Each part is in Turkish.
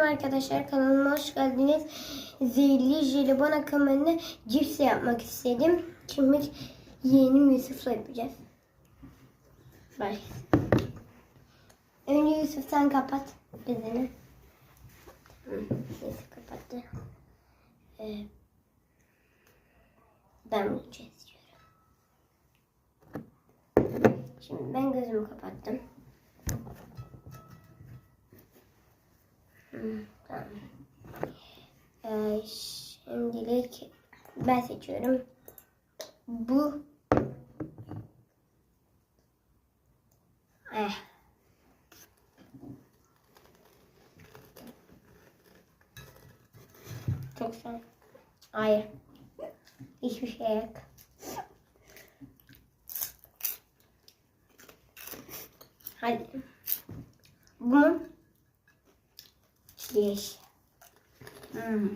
Arkadaşlar kanalıma hoş geldiniz. Zehirli jelibon akımını cips yapmak istedim. Şimdi yeğenim Yusuf'la yapacağız. Bye. Önce Yusuf sen kapat bezini. Yusuf kapattı. Ee, ben bunu çiziyorum. Şimdi ben gözümü kapattım. Tamam. Ee, şimdilik ben seçiyorum. Bu eh. Çok güzel. Hayır. Hiçbir şey yok. Hadi. Bu yeşil. Hmm.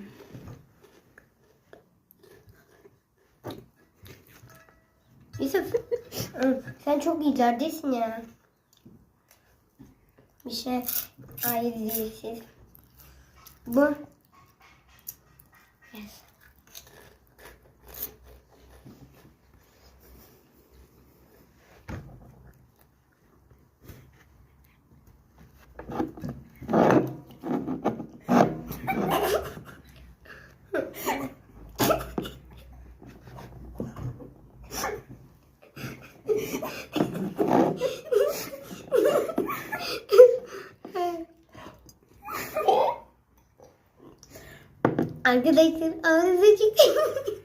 Yusuf, sen çok ilerdesin ya. Bir şey hayır değilsiz. Bu. Yes. Arkadaşlar ağzı çıktı.